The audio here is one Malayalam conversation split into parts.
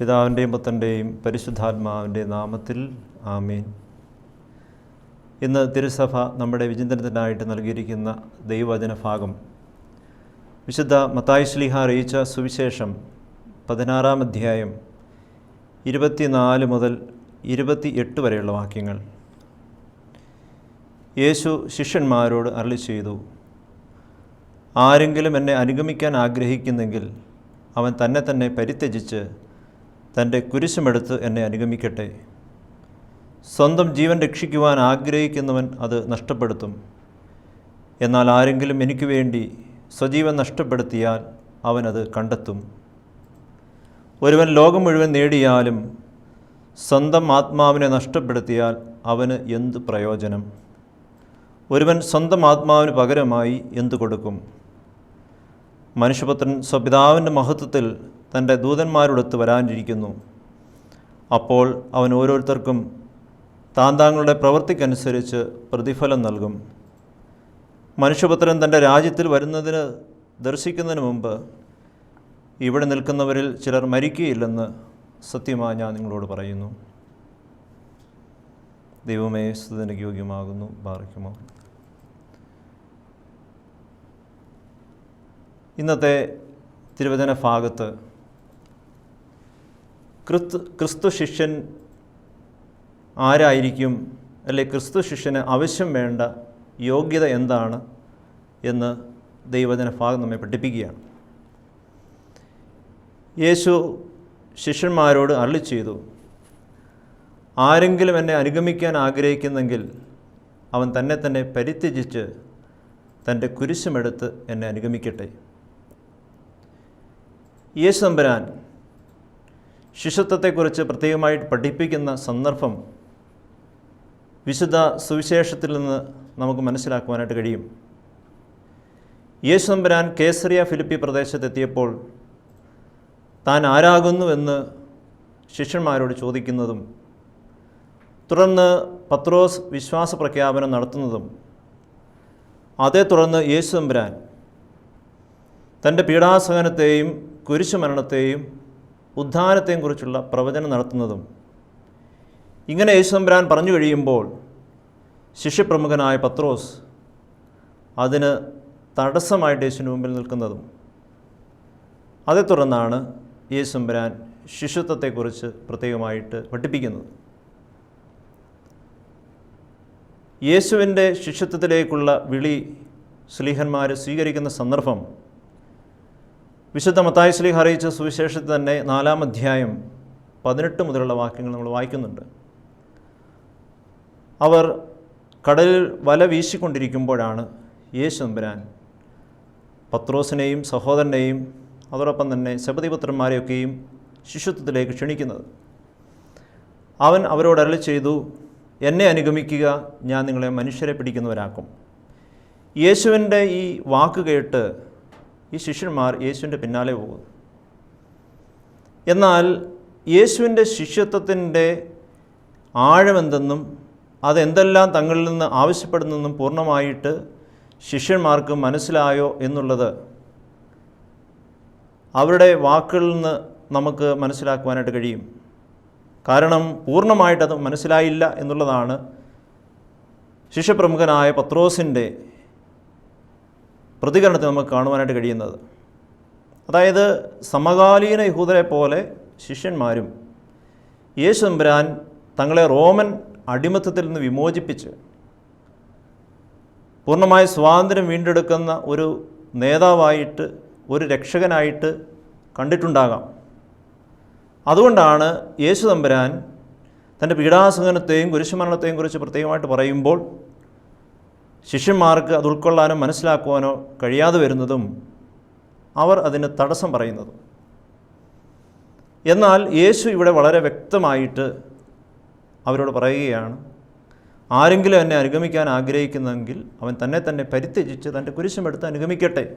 പിതാവിന്റെയും പുത്രന്റെയും പരിശുദ്ധാത്മാവിന്റെ നാമത്തിൽ ആമീൻ. ഇന്ന് തിരുസഭ നമ്മുടെ വിചിന്തനത്തിനായിട്ട് നൽകിയിരിക്കുന്ന ദൈവവചന ഭാഗം വിശുദ്ധ മത്തായി ശ്ലീഹ അറിയിച്ച സുവിശേഷം പതിനാറാം അധ്യായം ഇരുപത്തിനാല് മുതൽ ഇരുപത്തി എട്ട് വരെയുള്ള വാക്യങ്ങൾ. യേശു ശിഷ്യന്മാരോട് അരളി ചെയ്തു ആരെങ്കിലും എന്നെ അനുഗമിക്കാൻ ആഗ്രഹിക്കുന്നെങ്കിൽ അവൻ തന്നെ തന്നെ പരിത്യജിച്ച് തന്റെ കുരിശുമെടുത്ത് എന്നെ അനുഗമിക്കട്ടെ. സ്വന്തം ജീവൻ രക്ഷിക്കുവാൻ ആഗ്രഹിക്കുന്നവൻ അത് നഷ്ടപ്പെടുത്തും. എന്നാൽ ആരെങ്കിലും എനിക്ക് വേണ്ടി സ്വജീവൻ നഷ്ടപ്പെടുത്തിയാൽ അവനത് കണ്ടെത്തും. ഒരുവൻ ലോകം മുഴുവൻ നേടിയാലും സ്വന്തം ആത്മാവിനെ നഷ്ടപ്പെടുത്തിയാൽ അവന് എന്ത് പ്രയോജനം? ഒരുവൻ സ്വന്തം ആത്മാവിന് പകരമായി എന്തു കൊടുക്കും? മനുഷ്യപുത്രൻ സ്വപിതാവിന്റെ മഹത്വത്തിൽ തന്റെ ദൂതന്മാരോടൊത്ത് വരാനിരിക്കുന്നു. അപ്പോൾ അവൻ ഓരോരുത്തർക്കും താൻ താങ്കളുടെ പ്രവൃത്തിക്കനുസരിച്ച് പ്രതിഫലം നൽകും. മനുഷ്യപുത്രൻ തന്റെ രാജ്യത്തിൽ വരുന്നതിന് ദർശിക്കുന്നതിന് മുമ്പ് ഇവിടെ നിൽക്കുന്നവരിൽ ചിലർ മരിക്കുകയില്ലെന്ന് സത്യമായി ഞാൻ നിങ്ങളോട് പറയുന്നു. ദൈവമേ സ്തുതിന് യോഗ്യമാകുന്നു. ബാറിക്കുമോ ഇന്നത്തെ തിരുവചന ഭാഗത്ത് ക്രിസ്തു ക്രിസ്തു ശിഷ്യൻ ആരായിരിക്കും? അല്ലെ ക്രിസ്തു ശിഷ്യന് ആവശ്യം വേണ്ട യോഗ്യത എന്താണ്? എന്ന് ദൈവജന ഭാഗം നമ്മെ പഠിപ്പിക്കുകയാണ്. യേശു ശിഷ്യന്മാരോട് അരളി ചെയ്തു ആരെങ്കിലും എന്നെ അനുഗമിക്കാൻ ആഗ്രഹിക്കുന്നെങ്കിൽ അവൻ തന്നെ തന്നെ പരിത്യജിച്ച് തന്റെ കുരിശുമെടുത്ത് എന്നെ അനുഗമിക്കട്ടെ. യേശു ശിശുത്വത്തെക്കുറിച്ച് പ്രത്യേകമായിട്ട് പഠിപ്പിക്കുന്ന സന്ദർഭം വിശുദ്ധ സുവിശേഷത്തിൽ നിന്ന് നമുക്ക് മനസ്സിലാക്കുവാനായിട്ട് കഴിയും. യേശു തമ്പുരാൻ കേസറിയ ഫിലിപ്പി പ്രദേശത്തെത്തിയപ്പോൾ താൻ ആരാകുന്നുവെന്ന് ശിഷ്യന്മാരോട് ചോദിക്കുന്നതും തുടർന്ന് പത്രോസ് വിശ്വാസ പ്രഖ്യാപനം നടത്തുന്നതും അതേ തുടർന്ന് യേശു തമ്പുരാൻ തന്റെ പീഡാസഹനത്തെയും കുരിശുമരണത്തെയും ഉദ്ധാനത്തെയും കുറിച്ചുള്ള പ്രവചനം നടത്തുന്നതും. ഇങ്ങനെ യേശുസംബരാൻ പറഞ്ഞു കഴിയുമ്പോൾ ശിഷ്യപ്രമുഖനായ പത്രോസ് അതിന് തടസ്സമായിട്ട് യേശുവിന് മുമ്പിൽ നിൽക്കുന്നതും. അതേ തുടർന്നാണ് യേശുസംബരാൻ ശിശുത്വത്തെക്കുറിച്ച് പ്രത്യേകമായിട്ട് പഠിപ്പിക്കുന്നത്. യേശുവിന്റെ ശിഷ്യത്വത്തിലേക്കുള്ള വിളി സ്ലീഹന്മാർ സ്വീകരിക്കുന്ന സന്ദർഭം വിശുദ്ധ മത്തായ ശ്ലീഹ അറിയിച്ച സുവിശേഷത്തിൽ തന്നെ നാലാം അധ്യായം പതിനെട്ട് മുതലുള്ള വാക്യങ്ങൾ നമ്മൾ വായിക്കുന്നുണ്ട്. അവർ കടലിൽ വല വീശിക്കൊണ്ടിരിക്കുമ്പോഴാണ് യേശു നമ്പുരാൻ പത്രോസിനെയും സഹോദരനെയും അതോടൊപ്പം തന്നെ ശബദിപുത്രന്മാരെയൊക്കെയും ശിശുത്വത്തിലേക്ക് ക്ഷണിക്കുന്നത്. അവൻ അവരോട് അരളി ചെയ്തു എന്നെ അനുഗമിക്കുക ഞാൻ നിങ്ങളെ മനുഷ്യരെ പിടിക്കുന്നവരാക്കും. യേശുവിന്റെ ഈ വാക്ക് കേട്ട് ഈ ശിഷ്യന്മാർ യേശുവിന്റെ പിന്നാലെ പോകുന്നു. എന്നാൽ യേശുവിന്റെ ശിഷ്യത്വത്തിന്റെ ആഴമെന്തെന്നും അതെന്തെല്ലാം തങ്ങളിൽ നിന്ന് ആവശ്യപ്പെടുന്നെന്നും പൂർണമായിട്ട് ശിഷ്യന്മാർക്ക് മനസ്സിലായോ എന്നുള്ളത് അവരുടെ വാക്കുകളിൽ നിന്ന് നമുക്ക് മനസ്സിലാക്കുവാനായിട്ട് കഴിയും. കാരണം പൂർണമായിട്ടത് മനസ്സിലായില്ല എന്നുള്ളതാണ് ശിഷ്യപ്രമുഖനായ പത്രോസിന്റെ പ്രതികരണത്തിൽ നമുക്ക് കാണുവാനായിട്ട് കഴിയുന്നത്. അതായത് സമകാലീന യഹൂദരെ പോലെ ശിഷ്യന്മാരും യേശു തമ്പുരാൻ തങ്ങളെ റോമൻ അടിമത്തത്തിൽ നിന്ന് വിമോചിപ്പിച്ച് പൂർണമായ സ്വാതന്ത്ര്യം വീണ്ടെടുക്കുന്ന ഒരു നേതാവായിട്ട് ഒരു രക്ഷകനായിട്ട് കണ്ടിട്ടുണ്ടാകാം. അതുകൊണ്ടാണ് യേശു തമ്പുരാൻ തന്റെ പീഡാസഹനത്തെയും കുരിശുമരണത്തെയും കുറിച്ച് പ്രത്യേകമായിട്ട് പറയുമ്പോൾ ശിഷ്യന്മാർക്ക് അത് ഉൾക്കൊള്ളാനോ മനസ്സിലാക്കുവാനോ കഴിയാതെ വരുന്നതും അവർ അതിന് തടസ്സം പറയുന്നതും. എന്നാൽ യേശു ഇവിടെ വളരെ വ്യക്തമായിട്ട് അവരോട് പറയുകയാണ് ആരെങ്കിലും എന്നെ അനുഗമിക്കാൻ ആഗ്രഹിക്കുന്നെങ്കിൽ അവൻ തന്നെ തന്നെ പരിത്യജിച്ച് തന്റെ കുരിശുമെടുത്ത് അനുഗമിക്കട്ടെ.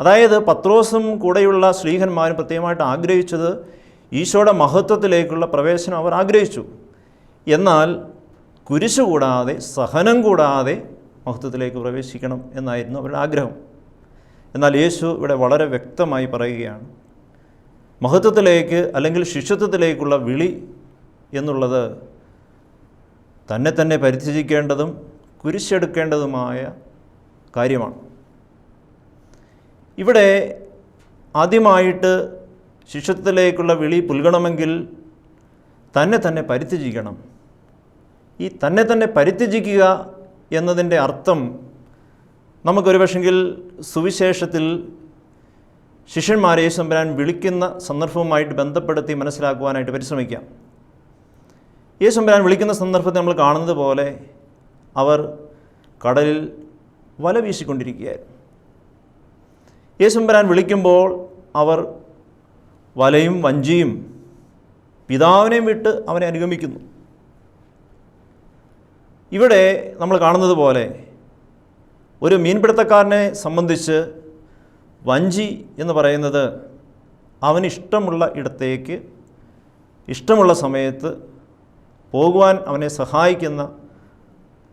അതായത് പത്രോസും കൂടെയുള്ള ശ്രീഹന്മാരും പ്രത്യേകമായിട്ട് ആഗ്രഹിച്ചത് ഈശോയുടെ മഹത്വത്തിലേക്കുള്ള പ്രവേശനം അവർ ആഗ്രഹിച്ചു. എന്നാൽ കുരിശ് കൂടാതെ സഹനം കൂടാതെ മഹത്വത്തിലേക്ക് പ്രവേശിക്കണം എന്നായിരുന്നു അവരുടെ ആഗ്രഹം. എന്നാൽ യേശു ഇവിടെ വളരെ വ്യക്തമായി പറയുകയാണ് മഹത്വത്തിലേക്ക് അല്ലെങ്കിൽ ശിഷ്യത്വത്തിലേക്കുള്ള വിളി എന്നുള്ളത് തന്നെ തന്നെ പരിത്യജിക്കേണ്ടതും കുരിശെടുക്കേണ്ടതുമായ കാര്യമാണ്. ഇവിടെ ആദ്യമായിട്ട് ശിഷ്യത്വത്തിലേക്കുള്ള വിളി പുൽകണമെങ്കിൽ തന്നെ തന്നെ പരിത്യജിക്കണം. ഈ തന്നെ തന്നെ പരിത്യജിക്കുക എന്നതിന്റെ അർത്ഥം നമുക്കൊരു പക്ഷെങ്കിൽ സുവിശേഷത്തിൽ ശിഷ്യന്മാരെ യേശുമ്പരാൻ വിളിക്കുന്ന സന്ദർഭവുമായിട്ട് ബന്ധപ്പെടുത്തി മനസ്സിലാക്കുവാനായിട്ട് പരിശ്രമിക്കാം. യേശുമ്പരാൻ വിളിക്കുന്ന സന്ദർഭത്തിൽ നമ്മൾ കാണുന്നത് പോലെ അവർ കടലിൽ വല വീശിക്കൊണ്ടിരിക്കുകയായിരുന്നു. യേശുമ്പരാൻ വിളിക്കുമ്പോൾ അവർ വലയും വഞ്ചിയും പിതാവിനെയും വിട്ട് അവനെ അനുഗമിക്കുന്നു. ഇവിടെ നമ്മൾ കാണുന്നത് പോലെ ഒരു മീൻപിടുത്തക്കാരനെ സംബന്ധിച്ച് വഞ്ചി എന്ന് പറയുന്നത് അവന് ഇഷ്ടമുള്ള ഇടത്തേക്ക് ഇഷ്ടമുള്ള സമയത്ത് പോകുവാൻ അവനെ സഹായിക്കുന്ന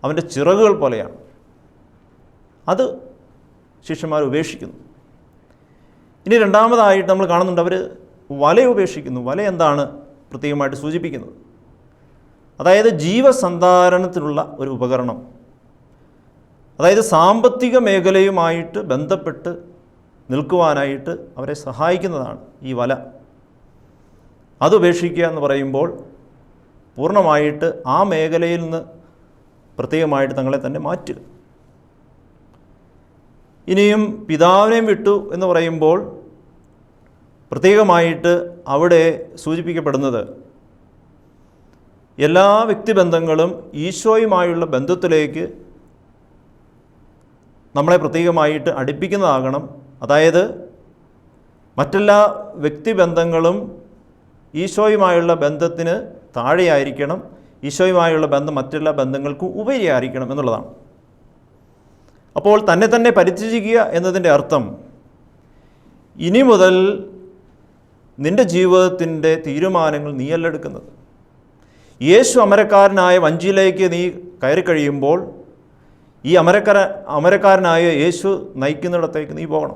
അവന്റെ ചിറകുകൾ പോലെയാണ്. അത് ശിഷ്യന്മാർ ഉപേക്ഷിക്കുന്നു. ഇനി രണ്ടാമതായിട്ട് നമ്മൾ കാണുന്നുണ്ട് അവർ വല ഉപേക്ഷിക്കുന്നു. വല എന്താണ് പ്രത്യേകമായിട്ട് സൂചിപ്പിക്കുന്നത്? അതായത് ജീവസന്ധാരണത്തിനുള്ള ഒരു ഉപകരണം. അതായത് സാമ്പത്തിക മേഖലയുമായിട്ട് ബന്ധപ്പെട്ട് നിൽക്കുവാനായിട്ട് അവരെ സഹായിക്കുന്നതാണ് ഈ വല. അത് ഉപേക്ഷിക്കുക എന്ന് പറയുമ്പോൾ പൂർണമായിട്ട് ആ മേഖലയിൽ നിന്ന് പ്രത്യേകമായിട്ട് തങ്ങളെ തന്നെ മാറ്റുക. ഇനിയും പിതാവിനെയും വിട്ടു എന്ന് പറയുമ്പോൾ പ്രത്യേകമായിട്ട് അവിടെ സൂചിപ്പിക്കപ്പെടുന്നത് എല്ലാ വ്യക്തിബന്ധങ്ങളും ഈശോയുമായുള്ള ബന്ധത്തിലേക്ക് നമ്മളെ പ്രത്യേകമായിട്ട് അടുപ്പിക്കുന്നതാകണം. അതായത് മറ്റെല്ലാ വ്യക്തിബന്ധങ്ങളും ഈശോയുമായുള്ള ബന്ധത്തിന് താഴെയായിരിക്കണം. ഈശോയുമായുള്ള ബന്ധം മറ്റെല്ലാ ബന്ധങ്ങൾക്കും ഉപരിയായിരിക്കണം എന്നുള്ളതാണ്. അപ്പോൾ തന്നെ തന്നെ പരിത്യജിക്കുക എന്നതിന്റെ അർത്ഥം ഇനി മുതൽ നിന്റെ ജീവിതത്തിന്റെ തീരുമാനങ്ങൾ നീയല്ല എടുക്കുന്നത്. യേശു അമരക്കാരനായ വഞ്ചിയിലേക്ക് നീ കയറി കഴിയുമ്പോൾ ഈ അമരക്കാര അമരക്കാരനായ യേശു നയിക്കുന്നിടത്തേക്ക് നീ പോകണം.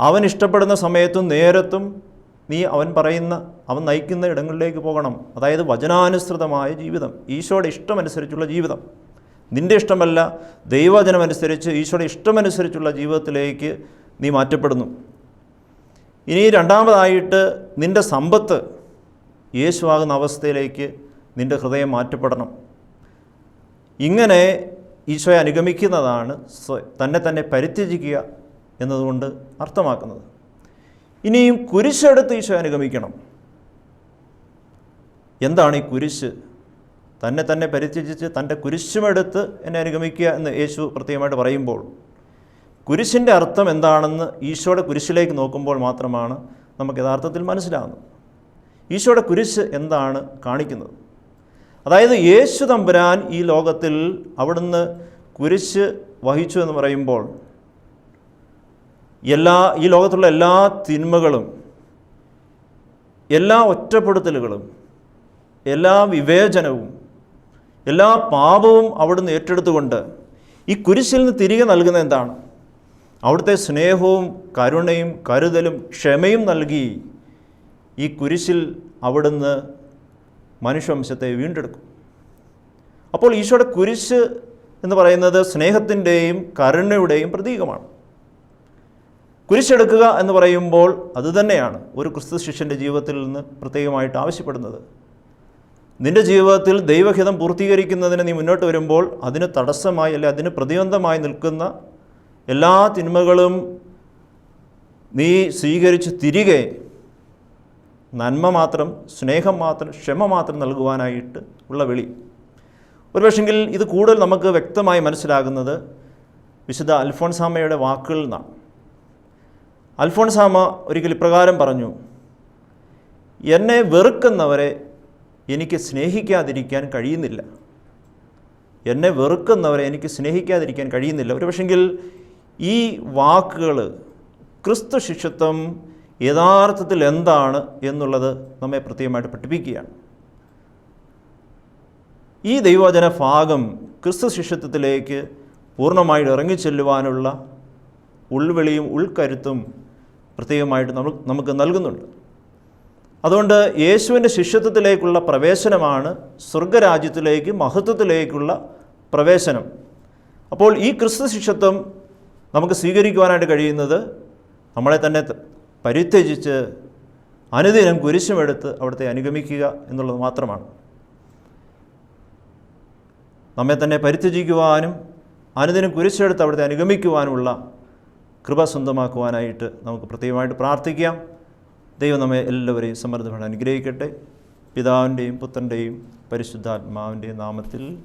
അവൻ ഇഷ്ടപ്പെടുന്ന സമയത്തും നേരത്തും നീ അവൻ പറയുന്ന അവൻ നയിക്കുന്ന ഇടങ്ങളിലേക്ക് പോകണം. അതായത് വചനാനുസൃതമായ ജീവിതം ഈശോയുടെ ഇഷ്ടമനുസരിച്ചുള്ള ജീവിതം. നിന്റെ ഇഷ്ടമല്ല ദൈവവചനമനുസരിച്ച് ഈശോയുടെ ഇഷ്ടമനുസരിച്ചുള്ള ജീവിതത്തിലേക്ക് നീ മാറ്റപ്പെടുന്നു. ഇനി രണ്ടാമതായിട്ട് നിന്റെ സമ്പത്ത് യേശുവാകുന്ന അവസ്ഥയിലേക്ക് നിന്റെ ഹൃദയം മാറ്റപ്പെടണം. ഇങ്ങനെ ഈശോയെ അനുഗമിക്കുന്നതാണ് തന്നെ തന്നെ പരിത്യജിക്കുക എന്നതുകൊണ്ട് അർത്ഥമാക്കുന്നത്. ഇനിയും കുരിശെടുത്ത് ഈശോയെ അനുഗമിക്കണം. എന്താണ് ഈ കുരിശ്? തന്നെ തന്നെ പരിത്യജിച്ച് തന്റെ കുരിശുമെടുത്ത് എന്നെ അനുഗമിക്കുക എന്ന് യേശു പ്രത്യേകമായിട്ട് പറയുമ്പോൾ കുരിശിന്റെ അർത്ഥം എന്താണെന്ന് ഈശോയുടെ കുരിശിലേക്ക് നോക്കുമ്പോൾ മാത്രമാണ് നമുക്ക് യഥാർത്ഥത്തിൽ മനസ്സിലാകുന്നത്. ഈശോയുടെ കുരിശ് എന്താണ് കാണിക്കുന്നത്? അതായത് യേശു തമ്പുരാൻ ഈ ലോകത്തിൽ അവിടുന്ന് കുരിശ് വഹിച്ചു എന്ന് പറയുമ്പോൾ എല്ലാ ഈ ലോകത്തുള്ള എല്ലാ തിന്മകളും എല്ലാ ഒറ്റപ്പെടുത്തലുകളും എല്ലാ വിവേചനവും എല്ലാ പാപവും അവിടുന്ന് ഏറ്റെടുത്തുകൊണ്ട് ഈ കുരിശിൽ നിന്ന് തിരികെ നൽകുന്ന എന്താണ്? അവിടുത്തെ സ്നേഹവും കരുണയും കരുതലും ക്ഷമയും നൽകി ഈ കുരിശിൽ അവിടുന്ന് മനുഷ്യവംശത്തെ വീണ്ടെടുക്കും. അപ്പോൾ ഈശോയുടെ കുരിശ് എന്ന് പറയുന്നത് സ്നേഹത്തിന്റെയും കരുണയുടെയും പ്രതീകമാണ്. കുരിശെടുക്കുക എന്ന് പറയുമ്പോൾ അതുതന്നെയാണ് ഒരു ക്രിസ്തു ശിഷ്യന്റെ ജീവിതത്തിൽ നിന്ന് പ്രത്യേകമായിട്ട് ആവശ്യപ്പെടുന്നത്. നിന്റെ ജീവിതത്തിൽ ദൈവഹിതം പൂർത്തീകരിക്കുന്നതിന് നീ മുന്നോട്ട് വരുമ്പോൾ അതിന് തടസ്സമായി അല്ലെ അതിന് പ്രതിബന്ധമായി നിൽക്കുന്ന എല്ലാ തിന്മകളും നീ സ്വീകരിച്ച് തിരികെ നന്മ മാത്രം സ്നേഹം മാത്രം ക്ഷമ മാത്രം നൽകുവാനായിട്ട് ഉള്ള വിളി. ഒരുപക്ഷെങ്കിൽ ഇത് കൂടുതൽ നമുക്ക് വ്യക്തമായി മനസ്സിലാകുന്നത് വിശുദ്ധ അൽഫോൺസാമയുടെ വാക്കുകളിൽ നിന്നാണ്. അൽഫോൺസാമ ഒരിക്കൽ ഇപ്രകാരം പറഞ്ഞു എന്നെ വെറുക്കുന്നവരെ എനിക്ക് സ്നേഹിക്കാതിരിക്കാൻ കഴിയുന്നില്ല. എന്നെ വെറുക്കുന്നവരെ എനിക്ക് സ്നേഹിക്കാതിരിക്കാൻ കഴിയുന്നില്ല. ഒരു പക്ഷെങ്കിൽ ഈ വാക്കുകൾ ക്രിസ്തു ശിഷ്യത്വം യഥാർത്ഥത്തിൽ എന്താണ് എന്നുള്ളത് നമ്മെ പ്രത്യേകമായിട്ട് പഠിപ്പിക്കുകയാണ്. ഈ ദൈവവചന ഭാഗം ക്രിസ്തു ശിഷ്യത്വത്തിലേക്ക് പൂർണമായിട്ട് ഇറങ്ങിച്ചെല്ലുവാനുള്ള ഉൾവിളിയും ഉൾക്കരുത്തും പ്രത്യേകമായിട്ട് നമ്മൾ നമുക്ക് നൽകുന്നുണ്ട്. അതുകൊണ്ട് യേശുവിന്റെ ശിഷ്യത്വത്തിലേക്കുള്ള പ്രവേശനമാണ് സ്വർഗരാജ്യത്തിലേക്ക് മഹത്വത്തിലേക്കുള്ള പ്രവേശനം. അപ്പോൾ ഈ ക്രിസ്തു ശിഷ്യത്വം നമുക്ക് സ്വീകരിക്കുവാനായിട്ട് കഴിയുന്നത് നമ്മളെ തന്നെ പരിത്യജിച്ച് അനുദിനം കുരിശുമെടുത്ത് അവിടുത്തെ അനുഗമിക്കുക എന്നുള്ളത് മാത്രമാണ്. നമ്മെ തന്നെ പരിത്യജിക്കുവാനും അനുദിനം കുരിശെടുത്ത് അവിടുത്തെ അനുഗമിക്കുവാനുമുള്ള കൃപ സ്വന്തമാക്കുവാനായിട്ട് നമുക്ക് പ്രത്യേകമായിട്ട് പ്രാർത്ഥിക്കാം. ദൈവം നമ്മെ എല്ലാവരെയും സമൃദ്ധമായിട്ട് അനുഗ്രഹിക്കട്ടെ. പിതാവിന്റെയും പുത്രന്റെയും പരിശുദ്ധാത്മാവിന്റെയും നാമത്തിൽ